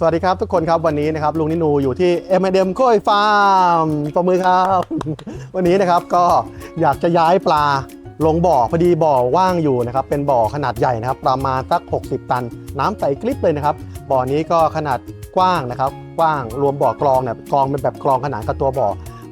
สวัสดีครับทุกคนครับวันนี้นะครับลุงนินูอยู่ที่ m อ m โค้ยฟาร์มประมือครับ วันนี้นะครับก็อยากจะย้ายปลาลงบ่อพอดีบ่อว่างอยู่นะครับเป็นบ่อขนาดใหญ่นะครับ ประมาณสัก 60 ตัน น้ำใสคลิปเลยนะครับบ่อนี้ก็ขนาดกว้างนะครับ กว้างรวมบ่อกรองเนี่ยกรองเป็นแบบกรองขนานกับตัวบ่อ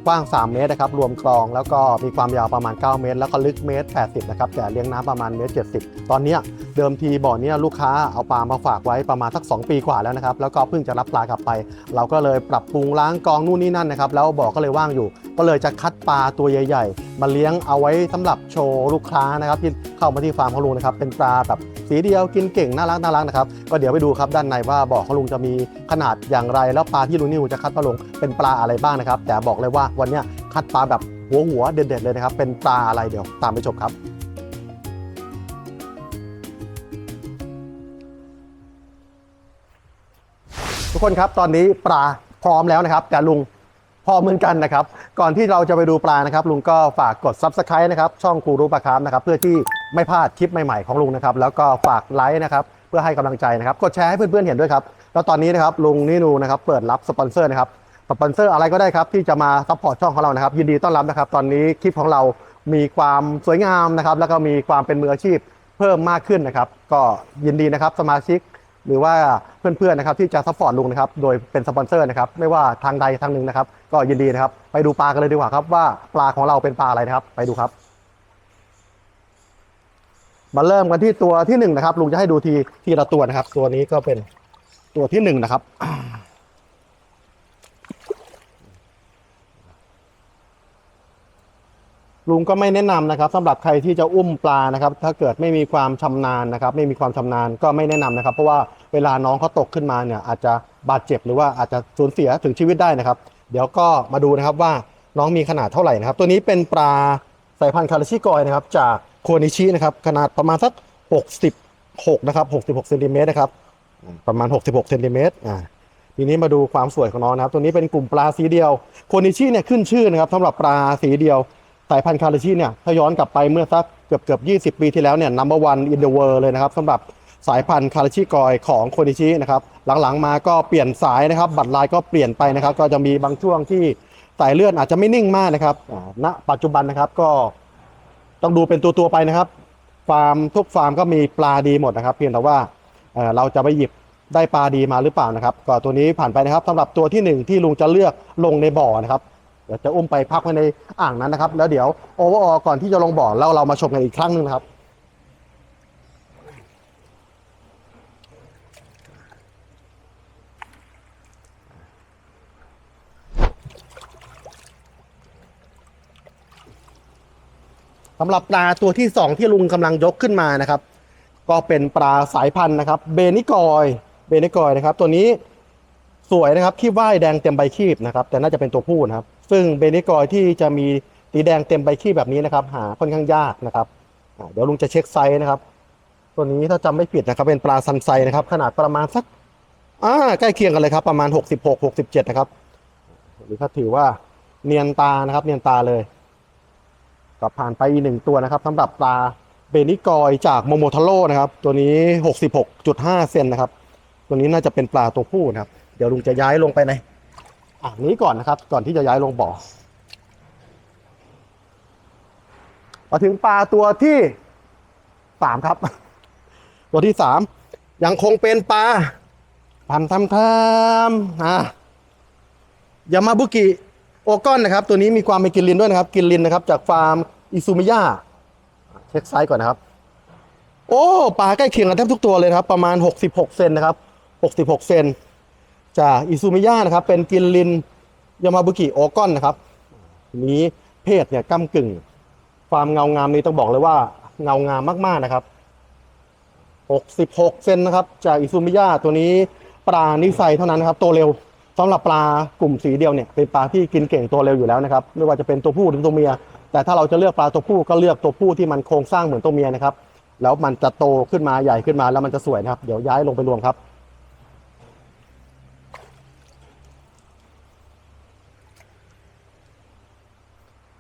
กว้าง 3 เมตรนะครับรวมกรองแล้วก็มีความยาวประมาณ 9 เมตร แล้วก็ลึกเมตร 80 นะครับแต่เลี้ยงน้ำประมาณเมตร 70 ตอนนี้ เดิมทีบ่อเนี้ลูกค้าเอาปลามาฝากไว้ประมาณสัก 2 ปีกว่าแล้วนะครับ แล้วก็เพิ่งจะรับปลากลับไป เราก็เลยปรับปรุงล้างกองนู่นนี่นั่นนะครับ แล้วบ่อก็เลยว่างอยู่ ก็เลยจะคัดปลาตัวใหญ่ ๆ มาเลี้ยงเอาไว้สำหรับโชว์ลูกค้านะครับที่เข้ามาที่ฟาร์มของลุงนะครับ เป็นปลาแบบสีเดียวกินเก่งน่ารักน่ารักนะครับก็เดี๋ยวไปดูครับด้านในว่าบ่อของลุงจะมีขนาดอย่างไร แล้วปลาที่ลุงนิวจะคัดมาลงเป็นปลาอะไรบ้างนะครับ แต่บอกเลยว่าวันนี้คัดปลาแบบหัวหัวเด็ดๆเลยนะครับ เป็นปลาอะไรเดี๋ยวตามไปชมครับ ทุกคนครับตอนนี้ปลาพร้อมแล้วนะครับแต่ลุงพร้อมเหมือนกันนะครับ ก่อนที่เราจะไปดูปลานะครับ ลุงก็ฝากกด Subscribe นะครับ ช่องกูรู้ปลาครับนะครับ เพื่อที่ไม่พลาดคลิปใหม่ๆของลุงนะครับ แล้วก็ฝากไลค์นะครับ เพื่อให้กำลังใจนะครับ กดแชร์ให้เพื่อนๆเห็นด้วยครับ แล้วตอนนี้นะครับลุงนินูนะครับ เปิดรับสปอนเซอร์นะครับสปอนเซอร์อะไรก็ได้ครับ ที่จะมาซัพพอร์ตช่องของเรานะครับ ยินดีต้อนรับนะครับ ตอนนี้คลิปของเรามีความสวยงามนะครับ แล้วก็มีความเป็นมืออาชีพเพิ่มมากขึ้นนะครับ ก็ยินดีนะครับสมาชิก หรือว่าเพื่อนๆนะครับที่จะซัพพอร์ตลุงนะครับโดยเป็นสปอนเซอร์นะครับไม่ว่าทางใดทางหนึ่งนะครับ ก็ยินดีนะครับ ไปดูปลากันเลยดีกว่าครับว่าปลาของเราเป็นปลาอะไรนะครับ ไปดูครับ มาเริ่มกันที่ตัวที่หนึ่งนะครับลุงจะให้ดูทีทีละตัวนะครับ ตัวนี้ก็เป็นตัวที่หนึ่งนะครับ ลุงก็ไม่แนะนำนะครับสำหรับใครที่จะอุ้มปลานะครับ ถ้าเกิดไม่มีความชำนาญนะครับ ไม่มีความชำนาญก็ไม่แนะนำนะครับ เพราะว่าเวลาน้องเขาตกขึ้นมาเนี่ยอาจจะบาดเจ็บหรือว่าอาจจะสูญเสียถึงชีวิตได้นะครับ เดี๋ยวก็มาดูนะครับว่าน้องมีขนาดเท่าไหร่นะครับ ตัวนี้เป็นปลาสายพันธุ์คาราชิกอยนะครับ จากโคนิชินะครับขนาดประมาณสัก 66นะครับ66เซนติเมตรนะครับประมาณ 66เซนติเมตรอ่าทีนี้มาดูความสวยของน้องนะครับ ตัวนี้เป็นกลุ่มปลาสีเดียว โคนิชิเนี่ยขึ้นชื่อนะครับสำหรับปลาสีเดียว สายพันธุ์คาราชิเนี่ยถ้าย้อนกลับไปเมื่อสักเกือบเกือบ20 ปีที่แล้วเนี่ย number one in the world เลยนะครับสำหรับสายพันธุ์คาราชิกอยของโคนิชินะครับหลังๆมาก็เปลี่ยนสายนะครับ บัตรลายก็เปลี่ยนไปนะครับ ก็จะมีบางช่วงที่สายเลือดอาจจะไม่นิ่งมากนะครับณปัจจุบันนะครับก็ต้องดูเป็นตัวๆไปนะครับ ฟาร์มทุกฟาร์มก็มีปลาดีหมดนะครับ เพียงแต่ว่าเเราจะไปหยิบได้ปลาดีมาหรือเปล่านะครับ ก็ตัวนี้ผ่านไปนะครับสำหรับตัวที่หนึ่งที่ลุงจะเลือกลงในบ่อนะครับ เดี๋ยวจะอุ้มไปพักไว้ในอ่างนั้นนะครับ แล้วเดี๋ยวโอเวอร์ออก่อนที่จะลงบ่อแล้วเรามาชมกันอีกครั้งหนึ่งนะครับสำหรับปลาตัวที่สองที่ลุงกำลังยกขึ้นมานะครับ ก็เป็นปลาสายพันธุ์นะครับ เบนิกอยเบนิกอยนะครับ ตัวนี้ สวยนะครับขี้ว่ายแดงเต็มใบคีบนะครับแต่น่าจะเป็นตัวผู้นะครับ ซึ่งเบนิกอยที่จะมีสีแดงเต็มใบคีบแบบนี้นะครับ หาค่อนข้างยากนะครับเดี๋ยวลุงจะเช็คไซส์นะครับ ตัวนี้ถ้าจำไม่ผิดนะครับเป็นปลาซันไซนะครับ ขนาดประมาณสักอ่าใกล้เคียงกันเลยครับ ประมาณ 66 67 นะครับ หรือถ้าถือว่าเนียนตานะครับ เนียนตาเลยก็ผ่านไปอีกหนึ่งตัวนะครับสำหรับปลาเบนิกอยจากโมโมทาโร่นะครับ ตัวนี้ 66.5 เซนนะครับ ตัวนี้น่าจะเป็นปลาตัวผู้นะครับ เดี๋ยวลุงจะย้ายลงไปในอ่างนี้ก่อนนะครับ ก่อนที่จะย้ายลงบ่อมาถึงปลาตัวที่สามครับ ตัวที่สามยังคงเป็นปลาพันทำทำอะยามาบุกิโอกอนนะครับ ตัวนี้มีความเป็นกินลินด้วยนะครับ กินลินนะครับ จากฟาร์มอิซูมิยาเช็คไซส์ก่อนนะครับ โอ้ปลาใกล้เคียงกันแทบทุกตัวเลยนะครับ ประมาณ 66 เซนนะครับ 66 เซน จากอิซูมิยานะครับ เป็นกินลินยามาบุกิโอกอนนะครับนี้เพศเนี่ยก้ากึ่ง ความเงางามนี้ต้องบอกเลยว่าเงางามมากๆนะครับ 66 เซนนะครับ จากอิซูมิยาตัวนี้ปลานิสัยเท่านั้นนะครับโตเร็วสำหรับปลากลุ่มสีเดียวเนี่ยเป็นปลาที่กินเก่งตัวเร็วอยู่แล้วนะครับ ไม่ว่าจะเป็นตัวผู้หรือตัวเมีย แต่ถ้าเราจะเลือกปลาตัวผู้ก็เลือกตัวผู้ที่มันโครงสร้างเหมือนตัวเมียนะครับ แล้วมันจะโตขึ้นมาใหญ่ขึ้นมาแล้วมันจะสวยนะครับ เดี๋ยวย้ายลงไปรวมครับ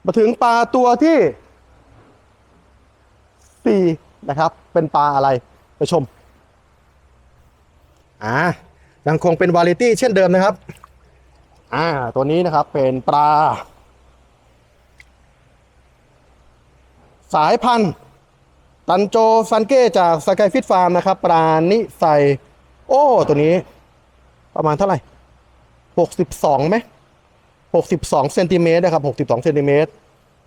มาถึงปลาตัวที่สี่นะครับ เป็นปลาอะไรไปชม อ่ายังคงเป็นวาไรตี้เช่นเดิมนะครับ อ่า ตัวนี้นะครับเป็นปลา สายพันธุ์ ตันโจซันเก้จากสกายฟิตฟาร์มนะครับ ปลานิไซโอ้ ตัวนี้ ประมาณเท่าไหร่หกสิบสองไหม หกสิบสองเซนติเมตรนะครับหกสิบสองเซนติเมตร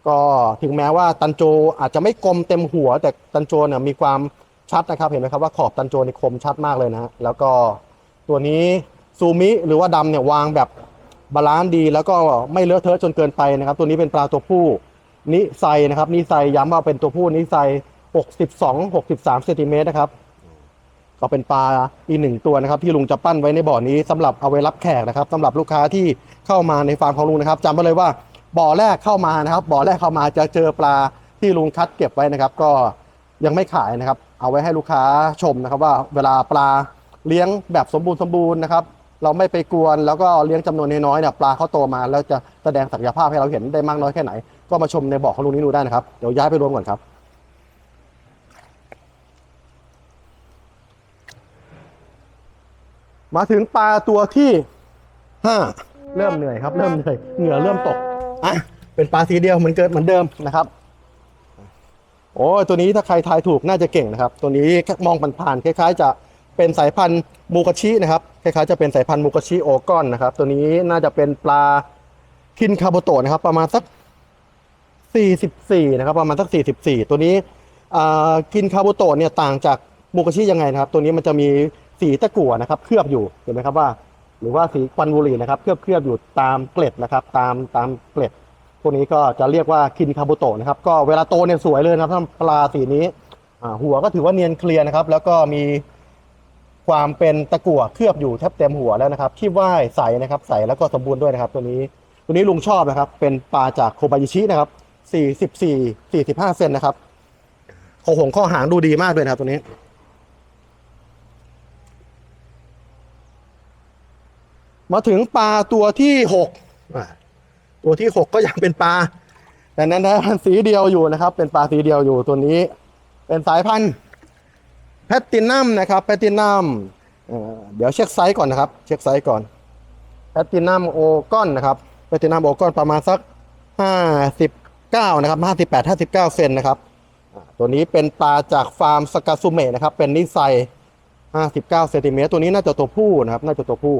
ก็ถึงแม้ว่าตันโจอาจจะไม่กลมเต็มหัว แต่ตันโจเนี่ยมีความชัดนะครับเห็นไหมครับว่าขอบตันโจนี่คมชัดมากเลยนะฮะแล้วก็ตัวนี้ซูมิหรือว่าดำเนี่ยวางแบบบาลานซ์ดีแล้วก็ไม่เลอะเทอะจนเกินไปนะครับ ตัวนี้เป็นปลาตัวผู้นิไซนะครับนิไซย้ำว่าเป็นตัวผู้นิไซ 62 63เซนติเมตรนะครับ ก็เป็นปลาอีกหนึ่งตัวนะครับที่ลุงจะปั้นไว้ในบ่อนี้สำหรับเอาไว้รับแขกนะครับสำหรับลูกค้าที่เข้ามาในฟาร์มของลุงนะครับจำไว้เลยว่าบ่อแรกเข้ามานะครับ บ่อแรกเข้ามาจะเจอปลาที่ลุงคัดเก็บไว้นะครับ ก็ยังไม่ขายนะครับ เอาไว้ให้ลูกค้าชมนะครับ ว่าเวลาปลาเลี้ยงแบบสมบูรณ์สมบูรณ์นะครับ เราไม่ไปกวนแล้วก็เลี้ยงจำนวนน้อยๆเนี่ยปลาเขาโตมาแล้วจะแสดงศักยภาพให้เราเห็นได้มากน้อยแค่ไหน ก็มาชมในบ่อของลุงนี้ดูได้นะครับเดี๋ยวย้ายไปรวมก่อนครับ มาถึงปลาตัวที่ห้าเริ่มเหนื่อยครับ เริ่มเหนื่อยเหงื่อเริ่มตกอะเป็นปลาสีเดียวเหมือนเกิดเหมือนเดิมนะครับโอ้ยตัวนี้ถ้าใครทายถูกน่าจะเก่งนะครับ ตัวนี้มองผ่านๆคล้าย ๆ จะเป็นสายพันธุ์มูกาชินะครับคล้ายๆจะเป็นสายพันธุ์มูกาชิโอกอนนะครับ ตัวนี้น่าจะเป็นปลาคินคาโบโตะนะครับ ประมาณสัก 44 นะครับ ประมาณสัก 44 ตัวนี้อ่ากินคาโบโตะเนี่ยต่างจากมูกาชิยังไงนะครับ ตัวนี้มันจะมี สีตะกั่วนะครับเคลือบอยู่เห็นไหมครับว่า หรือว่าสีควันบุหรี่นะครับเคลือบเคลือบอยู่ตามเกล็ดนะครับ ตามตามเกล็ดพวกนี้ก็จะเรียกว่าคินคาโบโตะนะครับ ก็เวลาโตเนี่ยสวยเลยนะครับถ้าปลาสีนี้หัวก็ถือว่าเนียนเคลียร์นะครับ แล้วก็มีความเป็นตะกั่วเคลือบอยู่แทบเต็มหัวแล้วนะครับที่ว่ายใสนะครับใสแล้วก็สมบูรณ์ด้วยนะครับ ตัวนี้ตัวนี้ลุงชอบนะครับ เป็นปลาจากโคบายิชินะครับ44 45 เซนนะครับขอหงข้อหางดูดีมากเลยนะครับตัวนี้ มาถึงปลาตัวที่หกตัวที่หกก็ยังเป็นปลา แต่นั้นนะมันสีเดียวอยู่นะครับ เป็นปลาสีเดียวอยู่ตัวนี้ เป็นสายพันธุ์แพตตินัมนะครับแพตตินัมเดี๋ยวเช็คไซส์ก่อนนะครับ เช็คไซส์ก่อนแพตตินัมโอกอนนะครับแพตตินัมโอกอนประมาณสัก59นะครับ58 59เซนนะครับตัวนี้เป็นปลาจากฟาร์มสกาซูเมะนะครับ เป็นนิไซ59เซนติเมตรตัวนี้น่าจะตัวผู้นะครับ น่าจะตัวผู้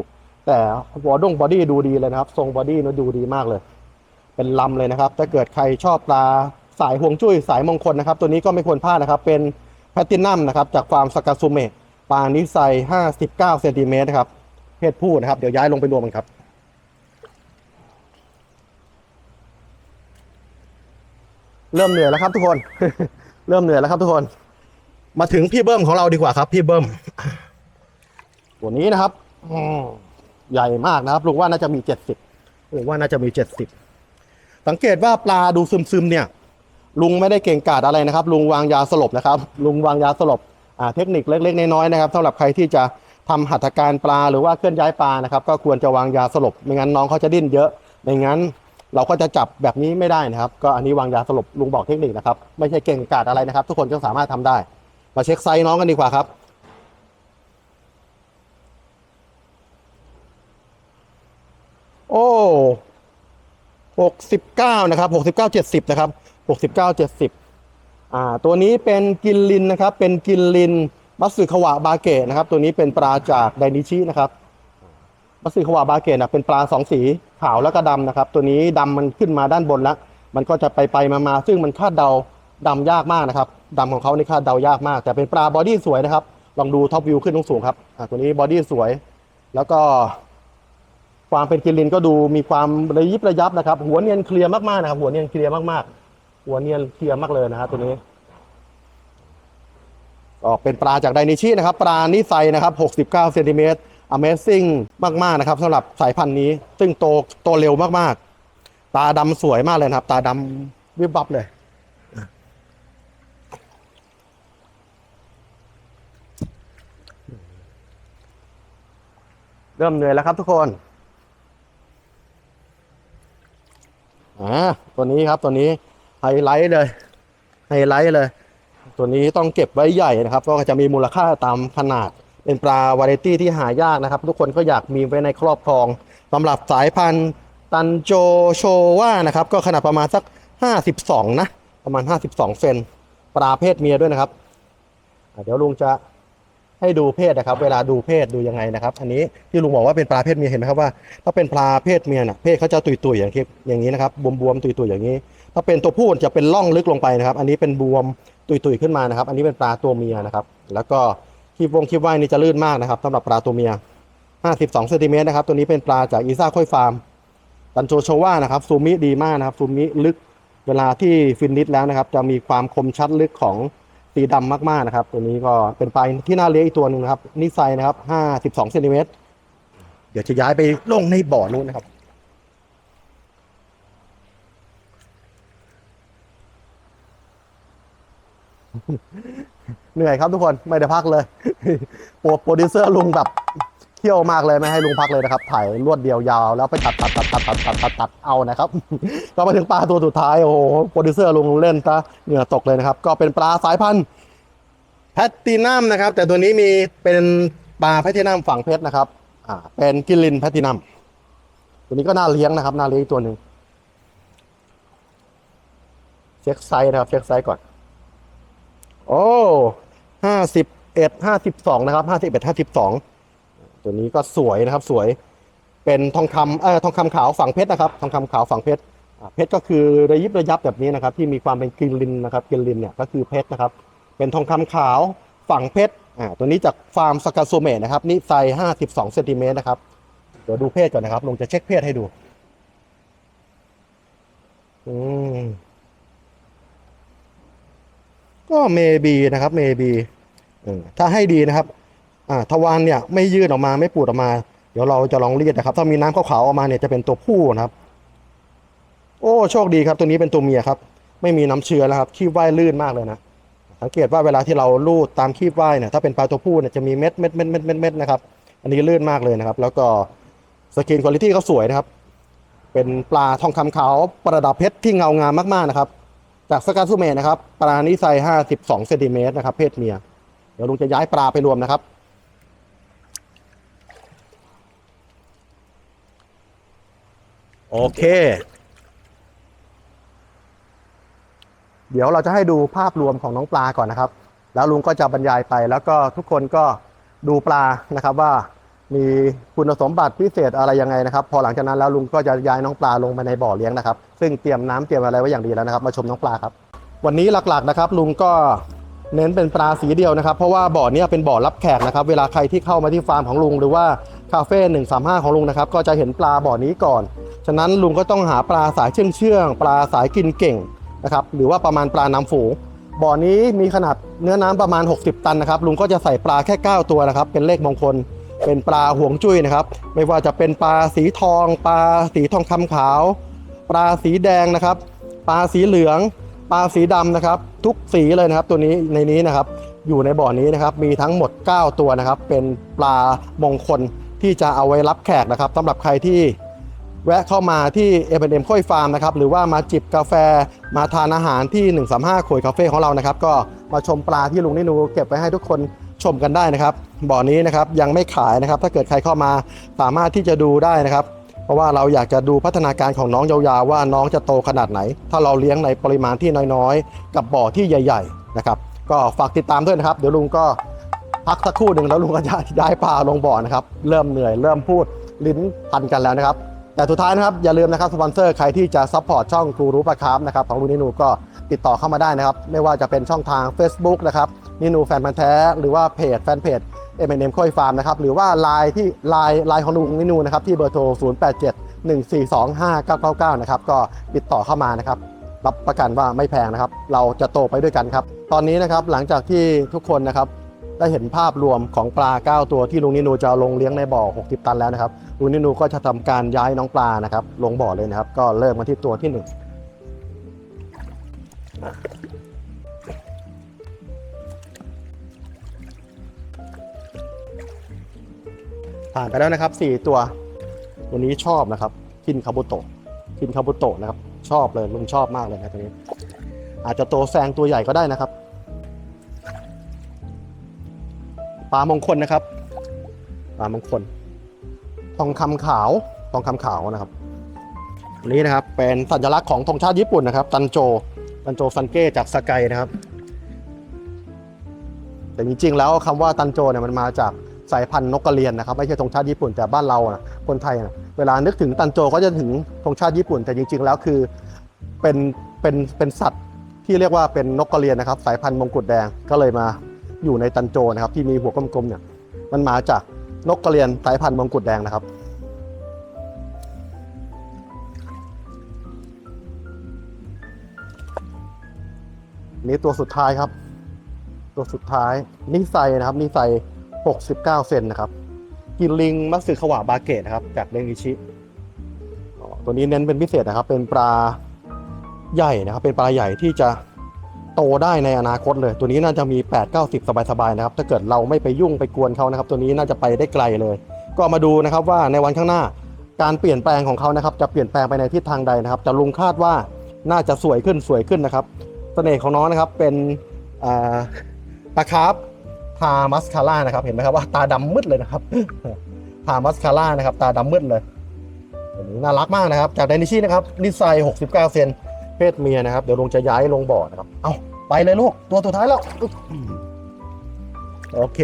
แต่บอดงบอดี้ดูดีเลยนะครับ ทรงบอดี้นะดูดีมากเลย เป็นลำเลยนะครับถ้าเกิดใครชอบปลาสายห่วงจุ้ยสายมงคลนะครับ ตัวนี้ก็ไม่ควรพลาดนะครับ เป็นแพตตินัมนะครับ จากฟามสกาซูเมะปลานิไซ59เซนติเมตรนะครับ เพศผู้นะครับ เดี๋ยวย้ายลงไปรวมกันครับ เริ่มเหนื่อยแล้วครับทุกคน เริ่มเหนื่อยแล้วครับทุกคน มาถึงพี่เบิ้มของเราดีกว่าครับ พี่เบิ้ม ตัวนี้นะครับอืม ใหญ่มากนะครับลุงว่าน่าจะมีเจ็ดสิบลุงว่าน่าจะมีเจ็ดสิบสังเกตว่าปลาดูซึมๆเนี่ย ลุงไม่ได้เก่งกาจอะไรนะครับ ลุงวางยาสลบนะครับ ลุงวางยาสลบเทคนิคเล็กๆน้อยๆนะครับสำหรับใครที่จะทำหัตถการปลาหรือว่าเคลื่อนย้ายปลานะครับ ก็ควรจะวางยาสลบไม่งั้นน้องเขาจะดิ้นเยอะไม่งั้นเราก็จะจับแบบนี้ไม่ได้นะครับ ก็อันนี้วางยาสลบลุงบอกเทคนิคนะครับ ไม่ใช่เก่งกาจอะไรนะครับ ทุกคนก็สามารถทำได้ มาเช็คไซส์น้องกันดีกว่าครับ โอ้หกสิบเก้านะครับหกสิบเก้าเจ็ดสิบนะครับหกสิบเก้าเจ็ดสิบอ่าตัวนี้เป็นกินลินนะครับ เป็นกินลินมัตสึขวะบาเกะนะครับ ตัวนี้เป็นปลาจากไดนิชินะครับมัตสึขวะบาเกะนะเป็นปลาสองสีขาวแล้วก็ดำนะครับ ตัวนี้ดำมันขึ้นมาด้านบนแล้ว มันก็จะไปไปมามาซึ่งมันคาดเดาดำยากมากนะครับดำของเขาในคาดเดายากมาก แต่เป็นปลาบอดี้สวยนะครับ ลองดูท็อปวิวขึ้นสูงครับตัวนี้บอดี้สวย แล้วก็ ความเป็นกิลินก็ดูมีความระยิบระยับนะครับ หัวเนียนเคลียร์มากๆนะครับ หัวเนียนเคลียร์มากๆ หัวเนียนเคลียร์มากเลยนะครับตัวนี้ก็เป็นปลาจากไดนิชินะครับ ปลานิไซนะครับ 69เซนติเมตร Amazing มากๆนะครับสำหรับสายพันธุ์นี้ ซึ่งโตโตเร็วมากๆ ตาดำสวยมากเลยนะครับ ตาดำวิบวับเลย เริ่มเหนื่อยแล้วครับทุกคน อ่าตัวนี้ครับตัวนี้ไฮไลท์เลยไฮไลท์เลย ตัวนี้ต้องเก็บไว้ใหญ่นะครับ ก็จะมีมูลค่าตามขนาดเป็นปลาวาไรตี้ที่หายากนะครับ ทุกคนก็อยากมีไว้ในครอบครองสำหรับสายพันธุ์ตันโจโชว่านะครับ ก็ขนาดประมาณสัก 52 นะ ประมาณ 52 เซนปลาเพศเมียด้วยนะครับ เดี๋ยวลุงจะ ให้ดูเพศนะครับ เวลาดูเพศดูยังไงนะครับ อันนี้ที่ลุงบอกว่าเป็นปลาเพศเมียเห็นไหมครับว่าถ้าเป็นปลาเพศเมียน่ะเพศเขาจะตุยๆอย่างที่อย่างนี้นะครับบวมๆตุยๆอย่างนี้ ถ้าเป็นตัวผู้จะเป็นร่องลึกลงไปนะครับ อันนี้เป็นบวมตุยๆขึ้นมานะครับ อันนี้เป็นปลาตัวเมียนะครับ แล้วก็คีบวงคีบว่ายนี่จะลื่นมากนะครับสำหรับปลาตัวเมีย 52เซนติเมตรนะครับตัวนี้เป็นปลาจากอีซ่าค่อยฟาร์มตันโจโชว่านะครับซูมิดีมากนะครับซูมิลึกเวลาที่ฟินนิชแล้วนะครับ จะมีความคมชัดลึกของ สีดำมากๆนะครับ ตัวนี้ก็เป็นปลาที่น่าเลี้ยงอีกตัวหนึ่งนะครับนิสัยนะครับห้าสิบสองเซนติเมตรเดี๋ยวจะย้ายไปลงในบ่อนู้นนะครับ เหนื่อยครับทุกคนไม่ได้พักเลยโปรดิวเซอร์ลุงแบบ เที่ยวมากเลยไม่ให้ลุงพักเลยนะครับถ่ายรวดเดียวยาว แล้วไปตัดตัดตัดตัดตัดตัดตัดตัดเอานะครับ ก็มาถึงปลาตัวสุดท้ายโอ้โหโปรดิวเซอร์ลุงเล่นซะเหงื่อตกเลยนะครับ ก็เป็นปลาสายพันธุ์แพตตินัมนะครับ แต่ตัวนี้มีเป็นปลาแพตตินัมฝั่งเพชรนะครับอ่าเป็นกิลินแพตตินัมตัวนี้ก็น่าเลี้ยงนะครับน่าเลี้ยงอีกตัวหนึ่งเช็คไซส์นะครับเช็คไซส์ก่อน โอ้ห้าสิบเอ็ดห้าสิบสองนะครับห้าสิบเอ็ดห้าสิบสอง ตัวนี้ก็สวยนะครับสวยเป็นทองคำเอ่อทองคำขาวฝังเพชรนะครับ ทองคำขาวฝังเพชรเพชรก็คือระยิบระยับแบบนี้นะครับ ที่มีความเป็นกินลินนะครับกินลินเนี่ยก็คือเพชรนะครับ เป็นทองคำขาวฝังเพชรอ่าตัวนี้จากฟาร์มสกาโซเมะนะครับนี่ไซส์ห้าสิบสองเซนติเมตรนะครับเดี๋ยวดูเพศก่อนนะครับลงจะเช็คเพศให้ดูอืมก็เมบีนะครับเมบีถ้าให้ดีนะครับ อ่าทวารเนี่ยไม่ยืดออกมาไม่ปูดออกมา เดี๋ยวเราจะลองรีดนะครับ ถ้ามีน้ำขาวๆออกมาเนี่ยจะเป็นตัวผู้นะครับ โอ้โชคดีครับตัวนี้เป็นตัวเมียครับ ไม่มีน้ำเชื้อแล้วครับขี้ว่ายลื่นมากเลยนะสังเกตว่าเวลาที่เราลูดตามขี้ว่ายเนี่ยถ้าเป็นปลาตัวผู้เนี่ยจะมีเม็ดเม็ดเม็ดเม็ดเม็ดเม็ดนะครับอันนี้ลื่นมากเลยนะครับ แล้วก็สกินคุณภาพเขาสวยนะครับ เป็นปลาทองคำขาวประดับเพชรที่เงางามมากๆนะครับ จากสกาซูเมะนะครับ ปลานี้ไซส์52เซนติเมตรนะครับ เพศเมีย เดี๋ยวลุงจะย้ายปลาไปรวมนะครับ โอเค เดี๋ยวเราจะให้ดูภาพรวมของน้องปลาก่อนนะครับ แล้วลุงก็จะบรรยายไป แล้วก็ทุกคนก็ดูปลานะครับว่ามีคุณสมบัติพิเศษอะไรยังไงนะครับ พอหลังจากนั้นแล้วลุงก็จะย้ายน้องปลาลงไปในบ่อเลี้ยงนะครับ ซึ่งเตรียมน้ำเตรียมอะไรไว้อย่างดีแล้วนะครับ มาชมน้องปลาครับ วันนี้หลักๆนะครับ ลุงก็เน้นเป็นปลาสีเดียวนะครับ เพราะว่าบ่อเนี้เป็นบ่อรับแขกนะครับ เวลาใครที่เข้ามาที่ฟาร์มของลุงหรือว่า คาเฟ่หนึ่งสามห้าของลุงนะครับ ก็จะเห็นปลาบ่อนี้ก่อน ฉะนั้นลุงก็ต้องหาปลาสายเชื่องเชื่องปลาสายกินเก่งนะครับ หรือว่าประมาณปลาน้ำฝูง บ่อนี้มีขนาดเนื้อน้ำประมาณ 60 ตันนะครับ ลุงก็จะใส่ปลาแค่ 9 ตัวนะครับ เป็นเลขมงคล เป็นปลาห่วงจุ้ยนะครับ ไม่ว่าจะเป็นปลาสีทอง ปลาสีทองคำขาว ปลาสีแดงนะครับ ปลาสีเหลือง ปลาสีดำนะครับ ทุกสีเลยนะครับ ตัวนี้ในนี้นะครับ อยู่ในบ่อนี้นะครับ มีทั้งหมด 9 ตัวนะครับ เป็นปลามงคล ที่จะเอาไว้รับแขกนะครับสำหรับใครที่แวะเข้ามาที่ M&M ค่อยฟาร์มนะครับหรือว่ามาจิบกาแฟมาทานอาหารที่ 135ขวยคาเฟ่ของเรานะครับ ก็มาชมปลาที่ลุงนินูเก็บไว้ให้ทุกคนชมกันได้นะครับ บ่อนี้นะครับยังไม่ขายนะครับ ถ้าเกิดใครเข้ามาสามารถที่จะดูได้นะครับ เพราะว่าเราอยากจะดูพัฒนาการของน้องยาวๆว่าน้องจะโตขนาดไหน ถ้าเราเลี้ยงในปริมาณที่น้อยๆ กับบ่อที่ใหญ่ ๆ นะครับ ก็ฝากติดตามด้วยนะครับ เดี๋ยวลุงก็ พักสักครู่หนึ่งแล้วลุงก็จะย้ายปลาลงบ่อนะครับ เริ่มเหนื่อยเริ่มพูดลิ้นพันกันแล้วนะครับ แต่สุดท้ายนะครับอย่าลืมนะครับสปอนเซอร์ใครที่จะซัพพอร์ตช่องกูรู้ปลาคาร์ฟนะครับของลุงนินูก็ติดต่อเข้ามาได้นะครับ ไม่ว่าจะเป็นช่องทาง Facebook นะครับนินูแฟนพันธ์แท้หรือว่าเพจแฟนเพจ m m ค่อยฟาร์มนะครับหรือว่าไลน์ที่ไลน์ไลน์ของลุงนินูนะครับที่เบอร์โทร 0 8 7 1 4 2 5 9 9 9 นะครับก็ติดต่อเข้ามานะครับรับประกันว่าไม่แพงนะครับ เราจะโตไปด้วยกันครับ ตอนนี้นะครับหลังจากที่ทุกคนนะครับ ได้เห็นภาพรวมของปลา 9 ตัวที่ลุงนินูจะลงเลี้ยงในบ่อ 60 ตันแล้วนะครับลุงนินูก็จะทำการย้ายน้องปลานะครับ ลงบ่อเลยนะครับ ก็เริ่มมาที่ตัวที่ 1ผ่านไปแล้วนะครับ 4 ตัววันนี้ชอบนะครับคินคาบุโตะคินคาบุโตะนะครับ ชอบเลยลุงชอบมากเลยนะตัวนี้ อาจจะโตแซงตัวใหญ่ก็ได้นะครับ ปลามงคลนะครับปลามงคล ทองคำขาว ทองคำขาวนะครับนี้นะครับเป็นสัญลักษณ์ของธงชาติญี่ปุ่นนะครับ ตันโจ ตันโจซันเก้จากสกายนะครับ แต่จริงๆแล้วคำว่าตันโจเนี่ยมันมาจากสายพันธุ์นกกระเรียนนะครับไม่ใช่ธงชาติญี่ปุ่นแต่บ้านเรานะคนไทยนะเวลานึกถึงตันโจก็จะถึงธงชาติญี่ปุ่น แต่จริง ๆ แล้วคือเป็นเป็นเป็นสัตว์ที่เรียกว่าเป็นนกกระเรียนนะครับ สายพันธุ์มงกุฎแดงก็เลยมา อยู่ในตันโจนะครับ ที่มีหัวกลมๆเนี่ยมันมาจากนกกระเรียนสายพันธุ์มงกุฎแดงนะครับ นี่ตัวสุดท้ายครับ ตัวสุดท้ายนิไซนะครับนิไซ69 เซนนะครับกินลิงมัตสึขวาบาเกตนะครับ จากเดงิชิตัวนี้เน้นเป็นพิเศษนะครับ เป็นปลาใหญ่นะครับ เป็นปลาใหญ่ที่จะ โตได้ในอนาคตเลย ตัวนี้น่าจะมี 8 9 0 สบายๆนะครับ ถ้าเกิดเราไม่ไปยุ่งไปกวนเขานะครับ ตัวนี้น่าจะไปได้ไกลเลย ก็มาดูนะครับว่าในวันข้างหน้าการเปลี่ยนแปลงของเขานะครับ จะเปลี่ยนแปลงไปในทิศทางใดนะครับ จะลุงคาดว่าน่าจะสวยขึ้นสวยขึ้นนะครับเสน่ห์ของน้องนะครับเป็นอ่าปลาคาร์ฟพามัสคาร่านะครับ เห็นไหมครับว่าตาดำมืดเลยนะครับพามัสคาร่านะครับ ตาดำมืดเลยนี้น่ารักมากนะครับ จากไดนิชี่นะครับนิสไซ69 เซนเพศเมียนะครับ เดี๋ยวลุงจะย้ายลงบ่อนะครับ เอ้า ไปเลยลูก ตัวสุดท้ายแล้ว โอเค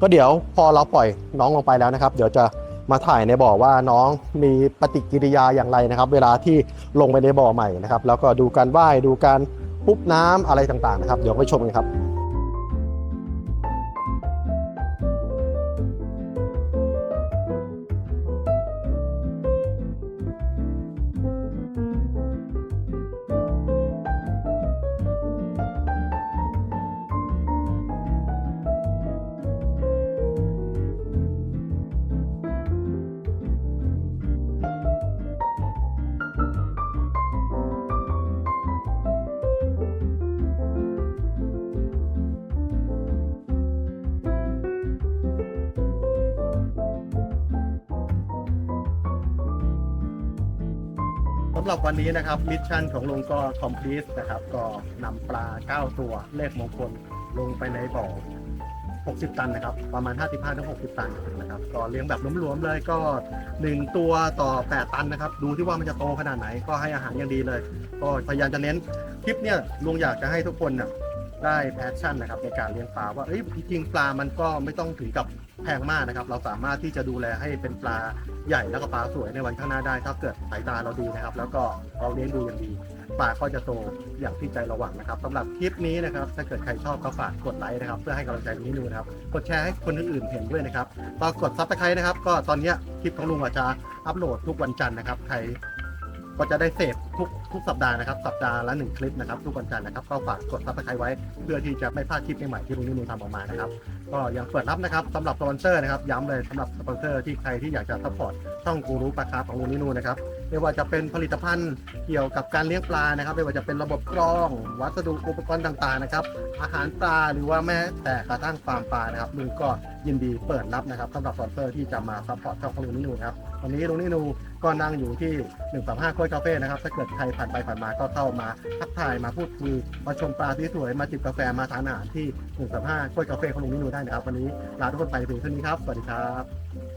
ก็เดี๋ยวพอเราปล่อยน้องลงไปแล้วนะครับ เดี๋ยวจะมาถ่ายในบ่อว่าน้องมีปฏิกิริยาอย่างไรนะครับ เวลาที่ลงไปในบ่อใหม่นะครับ แล้วก็ดูการว่ายดูการปุ๊บน้ำอะไรต่างๆนะครับ เดี๋ยวไปชมกันครับ หรับวันนี้นะครับมิชชั่นของลุงก็คอมพลีทนะครับ ก็นำปลา 9 ตัวเลขมงคลลงไปในบ่อ 60 ตันนะครับ ประมาณ 55-60 ตันนะครับ ก็เลี้ยงแบบรวมๆเลยก็ 1 ตัวต่อ 8 ตันนะครับ ดูที่ว่ามันจะโตขนาดไหนก็ให้อาหารอย่างดีเลย ก็พยายามจะเน้นคลิปเนี่ยลุงอยากจะให้ทุกคนน่ะได้แพชชั่นนะครับในการเลี้ยงปลาว่าเอ้ยจริงๆปลามันก็ไม่ต้องถึงกับ แพงมากนะครับ เราสามารถที่จะดูแลให้เป็นปลาใหญ่แล้วก็ปลาสวยในวันข้างหน้าได้ ถ้าเกิดสายตาเราดีนะครับ แล้วก็เราเลี้ยงดูอย่างดี ปลาก็จะโตอย่างที่ใจเราหวังนะครับสำหรับคลิปนี้นะครับ ถ้าเกิดใครชอบก็ฝากกดไลค์นะครับ เพื่อให้กำลังใจลุงนินูนะครับ กดแชร์ให้คนอื่นๆเห็นด้วยนะครับก็กกดซับสไครต์นะครับ ก็ตอนนี้คลิปของลุงอาจจะอัปโหลดทุกวันจันทร์นะครับ ใคร ก็จะได้เสพทุกทุกสัปดาห์นะครับ สัปดาห์ละหนึ่งคลิปนะครับ ทุกวันจันทร์นะครับ ก็ฝากกดซับสไครต์ไว้ เพื่อที่จะไม่พลาดคลิปใหม่ๆที่ลุงนินูทำออกมานะครับ ก็ยังเปิดรับนะครับสำหรับสปอนเซอร์นะครับ ย้ำเลยสำหรับสปอนเซอร์ที่ใครที่อยากจะซัพพอร์ตช่องกูรู้ปลาคาร์ฟของลุงนินูนะครับ ไม่ว่าจะเป็นผลิตภัณฑ์เกี่ยวกับการเลี้ยงปลานะครับ ไม่ว่าจะเป็นระบบกรอง วัสดุอุปกรณ์ต่างๆนะครับ อาหารปลาหรือว่าแม้แต่กระทั่งฟาร์มปลานะครับลุงก็ยินดีเปิดรับนะครับสำหรับสปอนเซอร์ที่จะมาซัพพอร์ตช่องของลุงนินูนะครับ วันนี้ลุงนินู ก็นั่งอยู่ที่135กล้วยคาเฟ่นะครับ ถ้าเกิดใครผ่านไปผ่านมาก็เข้ามาทักทายมาพูดคุยมาชมปลาที่สวยมาจิบกาแฟมาทานอาหารที่135กล้วยคาเฟ่ของลุงนินูได้นะครับ วันนี้ลาทุกคนไปเพียงเท่านี้ครับ สวัสดีครับ